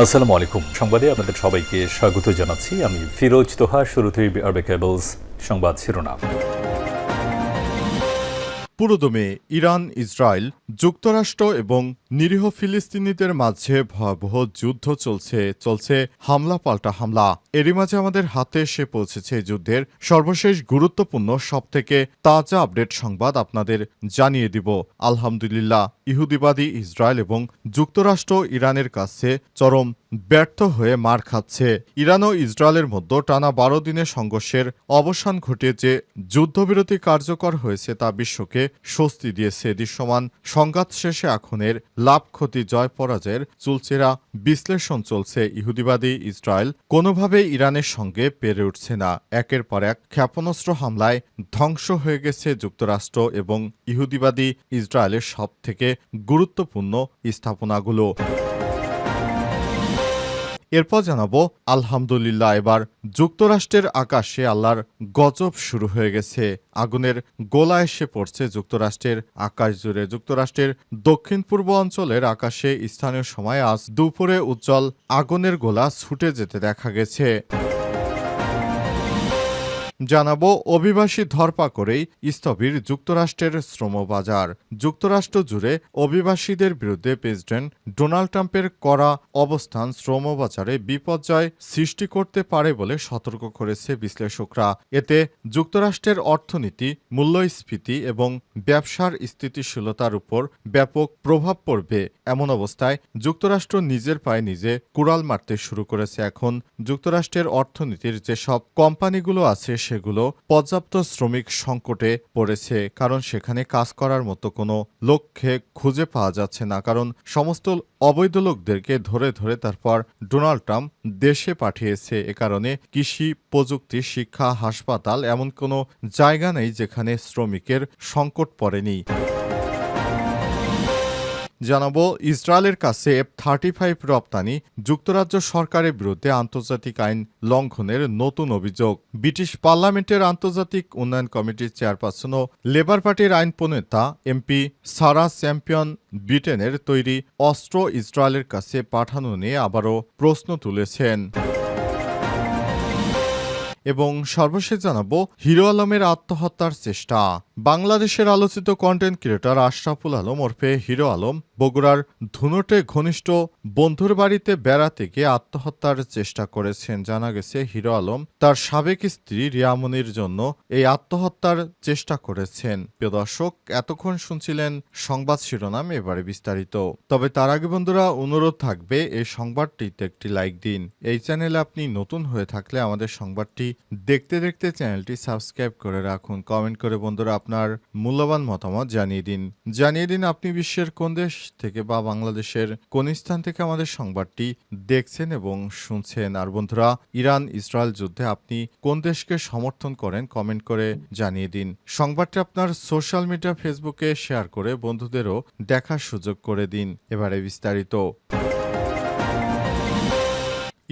আসসালামু আলাইকুম। সংবাদে আপনাদের সবাইকে স্বাগত জানাচ্ছি। আমি ফিরোজ তোহা শুরুতেই আরবে কেবলস সংবাদ শিরোনাম। পুরোদমে ইরান, ইসরায়েল, যুক্তরাষ্ট্র এবং নিরীহ ফিলিস্তিনিদের মাঝে ভয়াবহ যুদ্ধ চলছে চলছে হামলা পাল্টা হামলা। এরই মাঝে আমাদের হাতে এসে পৌঁছেছে যুদ্ধের সর্বশেষ গুরুত্বপূর্ণ সবথেকে তাজা আপডেট সংবাদ আপনাদের জানিয়ে দিব। আলহামদুলিল্লাহ, ইহুদিবাদী ইসরায়েল এবং যুক্তরাষ্ট্র ইরানের কাছে চরম ব্যর্থ হয়ে মার খাচ্ছে। ইরান ও ইসরায়েলের মধ্যে টানা বারো দিনের সংঘর্ষের অবসান ঘটিয়ে যে যুদ্ধবিরতি কার্যকর হয়েছে তা বিশ্বকে স্বস্তি দিয়েছে। দৃশ্যমান সংঘাত শেষে এখনের লাভ ক্ষতি জয় পরাজয়ের চুলচেরা বিশ্লেষণ চলছে ইহুদিবাদী ইসরায়েল। কোনোভাবেই ইরানের সঙ্গে পেরে উঠছে না। একের পর এক ক্ষেপণাস্ত্র হামলায় ধ্বংস হয়ে গেছে যুক্তরাষ্ট্র এবং ইহুদিবাদী ইসরায়েলের সব থেকে গুরুত্বপূর্ণ স্থাপনাগুলো। এরপর জানাব, আলহামদুলিল্লাহ, এবার যুক্তরাষ্ট্রের আকাশে আল্লাহর গজব শুরু হয়ে গেছে। আগুনের গোলা এসে পড়ছে যুক্তরাষ্ট্রের আকাশ জুড়ে। যুক্তরাষ্ট্রের দক্ষিণ পূর্ব অঞ্চলের আকাশে স্থানীয় সময় আজ দুপুরে উজ্জ্বল আগুনের গোলা ছুটে যেতে দেখা গেছে। জানাব অভিবাসী ধরপা করেই স্থবির যুক্তরাষ্ট্রের শ্রমবাজার। যুক্তরাষ্ট্র জুড়ে অভিবাসীদের বিরুদ্ধে প্রেসিডেন্ট ডোনাল্ড ট্রাম্পের করা অবস্থান শ্রমবাজারে বিপর্যয় সৃষ্টি করতে পারে বলে সতর্ক করেছে বিশ্লেষকরা। এতে যুক্তরাষ্ট্রের অর্থনীতি, মূল্যস্ফীতি এবং ব্যবসার স্থিতিশীলতার উপর ব্যাপক প্রভাব পড়বে। এমন অবস্থায় যুক্তরাষ্ট্র নিজের পায়ে নিজে কুড়াল মারতে শুরু করেছে। এখন যুক্তরাষ্ট্রের অর্থনীতির যেসব কোম্পানিগুলো আছে সেগুলো পর্যাপ্ত শ্রমিক সংকটে পড়েছে, কারণ সেখানে কাজ করার মতো কোনো লক্ষ্যে খুঁজে পাওয়া যাচ্ছে না। কারণ সমস্ত অবৈধ লোকদেরকে ধরে ধরে তারপর ডোনাল্ড ট্রাম্প দেশে পাঠিয়েছে। এ কারণে কৃষি, প্রযুক্তি, শিক্ষা, হাসপাতাল, এমন কোনো জায়গা নেই যেখানে শ্রমিকের সংকট পড়েনি। জানাব, ইসরায়েলের কাছে এফ থার্টি ফাইভ রপ্তানি যুক্তরাজ্য সরকারের বিরুদ্ধে আন্তর্জাতিক আইন লঙ্ঘনের নতুন অভিযোগ। ব্রিটিশ পার্লামেন্টের আন্তর্জাতিক উন্নয়ন কমিটির চেয়ারপারসন ও লেবার পার্টির আইন প্রণেতা এমপি সারা চ্যাম্পিয়ন ব্রিটেনের তৈরি অস্ত্র ইসরায়েলের কাছে পাঠানো নিয়ে আবারও প্রশ্ন তুলেছেন। এবং সর্বশেষ জানাব, হিরো আলমের আত্মহত্যার চেষ্টা। বাংলাদেশের আলোচিত কন্টেন্ট ক্রিয়েটর আশরাফুল আলম ওরফে হিরো আলম বগুড়ার ধুনটে ঘনিষ্ঠ বন্ধুর বাড়িতে বেড়াতে গিয়ে আত্মহত্যার চেষ্টা করেছেন জানা গেছে হিরো আলম। তার সাবেক স্ত্রী রিয়ামনির জন্য এই আত্মহত্যার চেষ্টা করেছেন। প্রিয় দর্শক, এতক্ষণ শুনছিলেন সংবাদ শিরোনাম, এবারে বিস্তারিত। তবে তার আগে বন্ধুরা, অনুরোধ থাকবে, এই সংবাদটিতে একটি লাইক দিন। এই চ্যানেলে আপনি নতুন হয়ে থাকলে আমাদের সংবাদটি দেখতে দেখতে চ্যানেলটি সাবস্ক্রাইব করে রাখুন। কমেন্ট করে বন্ধুরা আপনার মূল্যবান মতামত জানিয়ে দিন। জানিয়ে দিন আপনি বিশ্বের কোন দেশ থেকে বা বাংলাদেশের কোন স্থান থেকে আমাদের সংবাদটি দেখছেন এবং শুনছেন। আর বন্ধুরা, ইরান ইসরায়েল যুদ্ধে আপনি কোন দেশকে সমর্থন করেন কমেন্ট করে জানিয়ে দিন। সংবাদটি আপনার সোশ্যাল মিডিয়া, ফেসবুকে শেয়ার করে বন্ধুদেরও দেখার সুযোগ করে দিন। এবারে বিস্তারিত।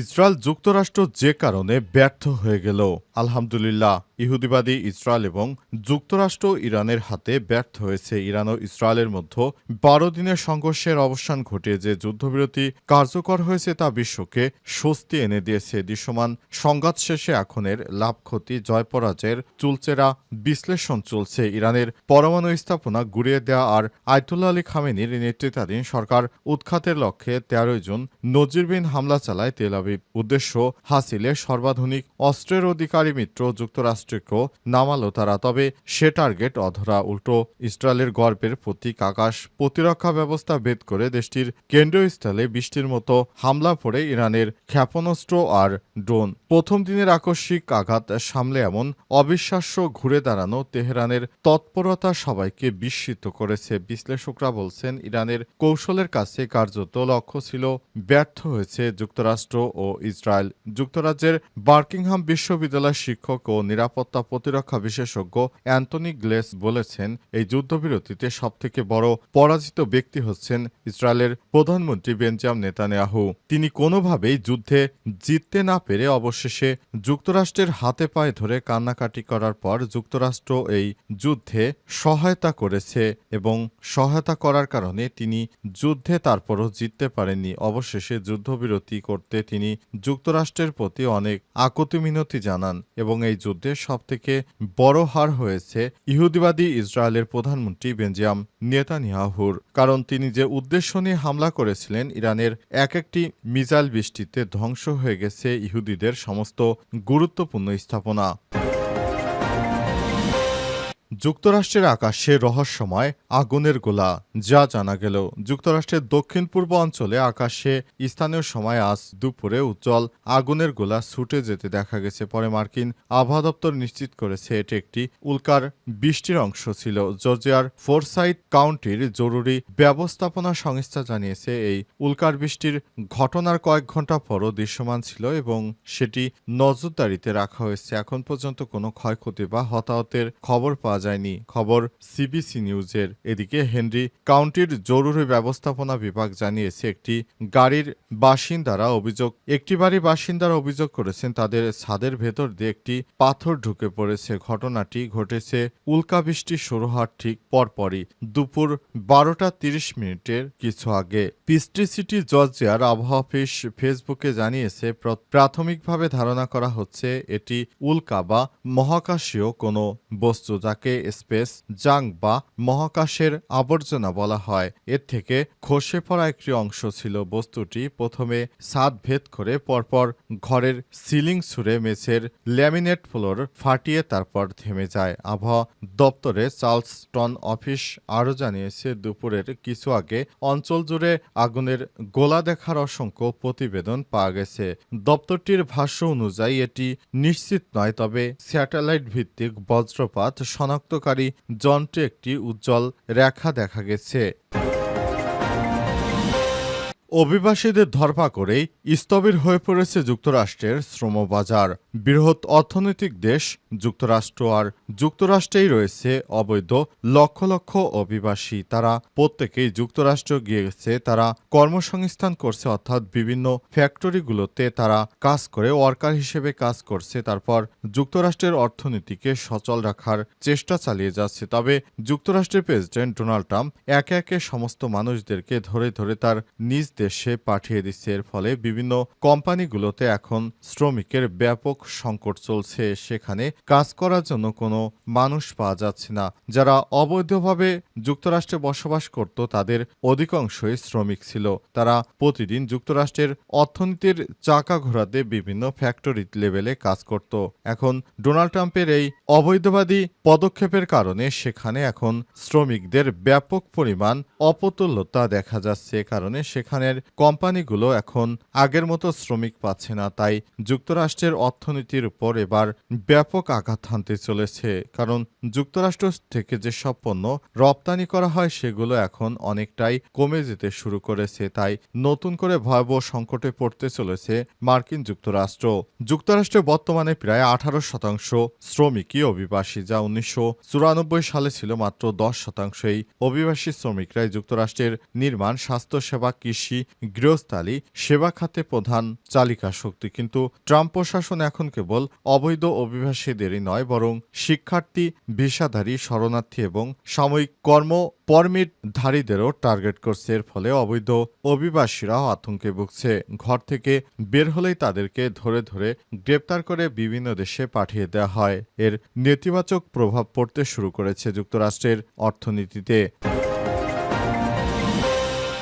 ইসরায়েল যুক্তরাষ্ট্র যে কারণে ব্যর্থ হয়ে গেল। আলহামদুলিল্লাহ, ইহুদিবাদী ইসরায়েল এবং যুক্তরাষ্ট্র ইরানের হাতে ব্যর্থ হয়েছে। ইরান ও ইসরায়েলের মধ্যে বারো দিনের সংঘর্ষের অবসান ঘটিয়ে যে যুদ্ধবিরতি কার্যকর হয়েছে তা বিশ্বকে স্বস্তি এনে দিয়েছে। দৃশ্যমান সংঘাত শেষে এখনের লাভ ক্ষতি, জয় পরাজয়ের চুলচেরা বিশ্লেষণ চলছে। ইরানের পরমাণু স্থাপনা গুড়িয়ে দেওয়া আর আয়তুল্লাহ আলী খামেনির নেতৃত্বাধীন সরকার উৎখাতের লক্ষ্যে তেরোই জুন নজিরবিন হামলা চালায় তেল আবিব উদ্দেশ্য, হাসিলে সর্বাধুনিক অস্ত্রের অধিকারী মিত্র যুক্তরাষ্ট্রকেও নামালো তারা, তবে সে টার্গেট অধরা উল্টো। ইসরায়েলের গর্বের প্রতীক আকাশ প্রতিরক্ষা ব্যবস্থা ভেদ করে দেশটির কেন্দ্রীয় স্থলে বৃষ্টির মতো হামলা পড়ে ইরানের ক্ষেপণাস্ত্র আর ড্রোন। প্রথম দিনের আকস্মিক আঘাত সামলে এমন অবিশ্বাস্য ঘুরে দাঁড়ানো তেহরানের তৎপরতা সবাইকে বিস্মিত করেছে। বিশ্লেষকরা বলছেন, ইরানের কৌশলের কাছে কার্যত লক্ষ্য ছিল ব্যর্থ হয়েছে যুক্তরাষ্ট্র ও ইসরায়েল। যুক্তরাজ্যের বার্কিংহাম বিশ্ববিদ্যালয়ের শিক্ষক ও নিরাপত্তা প্রতিরক্ষা বিশেষজ্ঞ অ্যান্টনি গ্লেস বলেছেন, এই যুদ্ধবিরতিতে সবথেকে বড় পরাজিত ব্যক্তি হচ্ছেন ইসরায়েলের প্রধানমন্ত্রী বেঞ্জাম নেতানিয়াহু। তিনি কোনোভাবেই যুদ্ধে জিততে না পেরে অবশ্যই অবশেষে যুক্তরাষ্ট্রের হাতে পায়ে ধরে কান্নাকাটি করার পর যুক্তরাষ্ট্র এই যুদ্ধে সহায়তা করেছে এবং সহায়তা করার কারণে তিনি যুদ্ধে তারপরও জিততে পারেননি। অবশেষে যুদ্ধবিরতি করতে তিনি যুক্তরাষ্ট্রের প্রতি অনেক আকুতি মিনতি জানান এবং এই যুদ্ধে সবথেকে বড় হার হয়েছে ইহুদিবাদী ইসরায়েলের প্রধানমন্ত্রী বেঞ্জিয়াম নেতানিয়াহুর। কারণ তিনি যে উদ্দেশ্য নিয়ে হামলা করেছিলেন, ইরানের এক একটি মিসাইল বৃষ্টিতে ধ্বংস হয়ে গেছে ইহুদিদের সমস্ত গুরুত্বপূর্ণ স্থাপনা। যুক্তরাষ্ট্রের আকাশে রহস্যময় আগুনের গোলা। যা জানা গেল, যুক্তরাষ্ট্রের দক্ষিণ পূর্ব অঞ্চলে আকাশে স্থানীয় সময় আজ দুপুরে উজ্জ্বল আগুনের গোলা ছুটে যেতে দেখা গেছে। পরে মার্কিন আবহাওয়া দপ্তর নিশ্চিত করেছে, এটি একটি উল্কার বৃষ্টির অংশ ছিল। জর্জিয়ার ফোরসাইট কাউন্টির জরুরি ব্যবস্থাপনা সংস্থা জানিয়েছে, এই উল্কার বৃষ্টির ঘটনার কয়েক ঘণ্টা পরও দৃশ্যমান ছিল এবং সেটি নজরদারিতে রাখা হয়েছে। এখন পর্যন্ত কোনো ক্ষয়ক্ষতি বা হতাহতের খবর পাওয়া যায়নি। খবর সিবিসি নিউজের এদিকে হেনরি কাউন্টির জরুরি ব্যবস্থাপনা বিভাগ জানিয়েছে, একটি গাড়ির বাসিন্দারা অভিযোগ, একটি বাড়ির বাসিন্দারা অভিযোগ করেছেন, তাদের ছাদের ভেতর দিয়ে একটি পাথর ঢুকে পড়েছে। ঘটনাটি ঘটেছে উল্কাবৃষ্টি শুরু হওয়ার ঠিক পরপরই, দুপুর বারোটা তিরিশ মিনিটের কিছু আগে। পিস্ট্রি সিটি, জর্জিয়ার আবহাওয়া অফিস ফেসবুকে জানিয়েছে, প্র- প্রাথমিকভাবে ধারণা করা হচ্ছে, এটি উল্কা বা মহাকাশীয় কোনো বস্তু, যাকে স্পেস জাং বা মহাকাশের আবর্জনা বলা হয়। এর থেকে খসে পড়া একটি অংশ ছিল বস্তুটি প্রথমে ছাদ ভেদ করে পরপর ঘরের সিলিং ছুঁড়ে মেঝের ল্যামিনেট ফ্লোর ফাটিয়ে তারপর থেমে যায়। আবহাওয়া দপ্তরে চার্লসটন অফিস আরও জানিয়েছে, দুপুরের কিছু আগে অঞ্চল জুড়ে আগুনের গোলা দেখার অসংখ্য প্রতিবেদন পাওয়া গেছে। দপ্তরটির ভাষ্য অনুযায়ী এটি নিশ্চিত নয়, তবে স্যাটেলাইট ভিত্তিক বজ্রপাত শনাক্তকারী যন্ত্রে একটি উজ্জ্বল রেখা দেখা গেছে। অভিবাসীদের ধরপাকড়েই স্থবির হয়ে পড়েছে যুক্তরাষ্ট্রের শ্রমবাজার। বৃহৎ অর্থনৈতিক দেশ, যুক্তরাষ্ট্র আর যুক্তরাষ্ট্রেই রয়েছে অবৈধ, লক্ষ লক্ষ অভিবাসী। তারা প্রত্যেকেই যুক্তরাষ্ট্র গিয়েছে, তারা কর্মসংস্থান করছে, অর্থাৎ বিভিন্ন ফ্যাক্টরিগুলোতে তারা কাজ করে, ওয়ার্কার হিসেবে কাজ করছে। তারপর যুক্তরাষ্ট্রের অর্থনীতিকে সচল রাখার চেষ্টা চালিয়ে যাচ্ছে। তবে যুক্তরাষ্ট্রের প্রেসিডেন্ট ডোনাল্ড ট্রাম্প একে একে সমস্ত মানুষদেরকে ধরে ধরে তার নিজ দেশে পাঠিয়ে দিচ্ছে। এর ফলে বিভিন্ন কোম্পানিগুলোতে এখন শ্রমিকের ব্যাপক সংকট চলছে। সেখানে কাজ করার জন্য কোনো মানুষ পাওয়া যাচ্ছে না। যারা অবৈধভাবে যুক্তরাষ্ট্রে বসবাস করত, তাদের অধিকাংশই শ্রমিক ছিল। তারা প্রতিদিন যুক্তরাষ্ট্রের অর্থনীতির চাকা ঘোরাতে বিভিন্ন ফ্যাক্টরি লেভেলে কাজ করত। এখন ডোনাল্ড ট্রাম্পের এই অবৈধবাদী পদক্ষেপের কারণে সেখানে এখন শ্রমিকদের ব্যাপক পরিমাণ অপতুল্যতা দেখা যাচ্ছে। কারণে সেখানের কোম্পানিগুলো এখন আগের মতো শ্রমিক পাচ্ছে না, তাই যুক্তরাষ্ট্রের অর্থনীতির উপর এবার ব্যাপক আঘাত হানতে চলেছে। কারণ যুক্তরাষ্ট্র থেকে যেসব পণ্য রপ্তানি করা হয়, সেগুলো এখন অনেকটাই কমে যেতে শুরু করেছে, তাই নতুন করে ভয়াবহ সংকটে পড়তে চলেছে মার্কিন যুক্তরাষ্ট্র। যুক্তরাষ্ট্রে বর্তমানে প্রায় আঠারো শতাংশ শ্রমিকই অভিবাসী, যা উনিশশো চুরানব্বই সালে ছিল মাত্র দশ শতাংশ এই অভিবাসী শ্রমিকরাই যুক্তরাষ্ট্রের নির্মাণ, স্বাস্থ্যসেবা, কৃষি গৃহস্থালী, সেবা খাতে প্রধান চালিকা শক্তি। কিন্তু ট্রাম্প প্রশাসন এখন কেবল অবৈধ অভিবাসীদেরই নয়, বরং শিক্ষার্থী, ভিসাধারী, শরণার্থী এবং সাময়িক কর্ম পরমিটধারীদেরও টার্গেট করছে। এর ফলে অবৈধ অভিবাসীরাও আতঙ্কে ভুগছে। ঘর থেকে বের হলেই তাদেরকে ধরে ধরে গ্রেপ্তার করে বিভিন্ন দেশে পাঠিয়ে দেওয়া হয়। এর নেতিবাচক প্রভাব পড়তে শুরু করেছে যুক্তরাষ্ট্রের অর্থনীতিতে।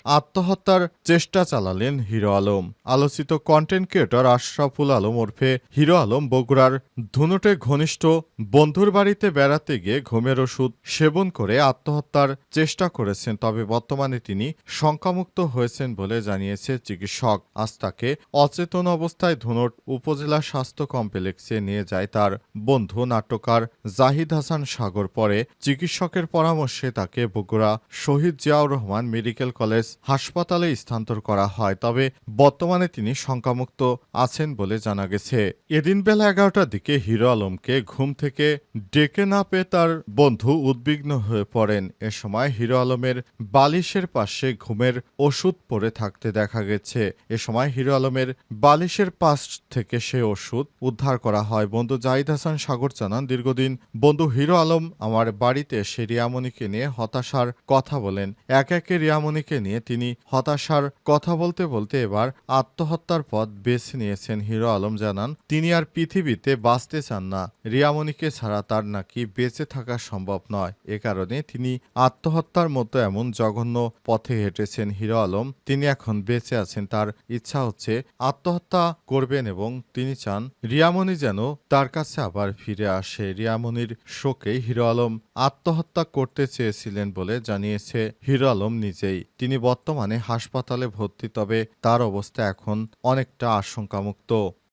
আত্মহত্যার চেষ্টা চালালেন হিরো আলম। আলোচিত কন্টেন্ট ক্রিয়েটর আশরাফুল আলম ওরফে হিরো আলম বগুড়ার ধুনুটে ঘনিষ্ঠ বন্ধুর বাড়িতে বেড়াতে গিয়ে ঘুমের ওষুধ সেবন করে আত্মহত্যার চেষ্টা করেছেন, তবে বর্তমানে তিনি শঙ্কামুক্ত হয়েছেন বলে জানিয়েছে চিকিৎসক। আজ তাকে অচেতন অবস্থায় ধুনট উপজেলা স্বাস্থ্য কমপ্লেক্সে নিয়ে যায় তার বন্ধু নাট্যকার জাহিদ হাসান সাগর। পরে চিকিৎসকের পরামর্শে তাকে বগুড়া শহীদ জিয়াউর রহমান মেডিকেল কলেজ হাসপাতালে স্থানান্তর করা হয়, তবে বর্তমানে তিনি শঙ্কামুক্ত আছেন বলে জানা গেছে। এদিন বেলা এগারোটার দিকে হিরো আলমকে ঘুম থেকে ডেকে না পেয়ে তার বন্ধু উদ্বিগ্ন হয়ে পড়েন। এ সময় হিরো আলমের বালিশের পাশে ঘুমের ওষুধ পড়ে থাকতে দেখা গেছে। এ সময় হিরো আলমের বালিশের পাশ থেকে সে ওষুধ উদ্ধার করা হয়। বন্ধু জাহিদ হাসান সাগর জানান, দীর্ঘদিন বন্ধু হিরো আলম আমার বাড়িতে এসে রিয়ামণিকে নিয়ে হতাশার কথা বলেন। এক একে রিয়ামণিকে নিয়ে তিনি হতাশার কথা বলতে বলতে এবার আত্মহত্যার পথ বেছে নিয়েছেন হিরো আলম জানান, তিনি আর পৃথিবীতে বাঁচতে চান না। রিয়ামণিকে ছাড়া তার নাকি বেঁচে থাকা সম্ভব নয়। এ কারণে তিনি আত্মহত্যার মতো এমন জঘন্য পথে হেঁটেছেন হিরো আলম। তিনি এখন বেঁচে আছেন। তার ইচ্ছা হচ্ছে আত্মহত্যা করবেন এবং তিনি চান রিয়ামণি যেন তার কাছে আবার ফিরে আসে। রিয়ামণির শোকে হিরো আলম আত্মহত্যা করতে চেয়েছিলেন বলে জানিয়েছে হিরো আলম নিজেই। তিনি বর্তমানে হাসপাতালে ভর্তি তবে তার অবস্থা এখন অনেকটা আশঙ্কামুক্ত।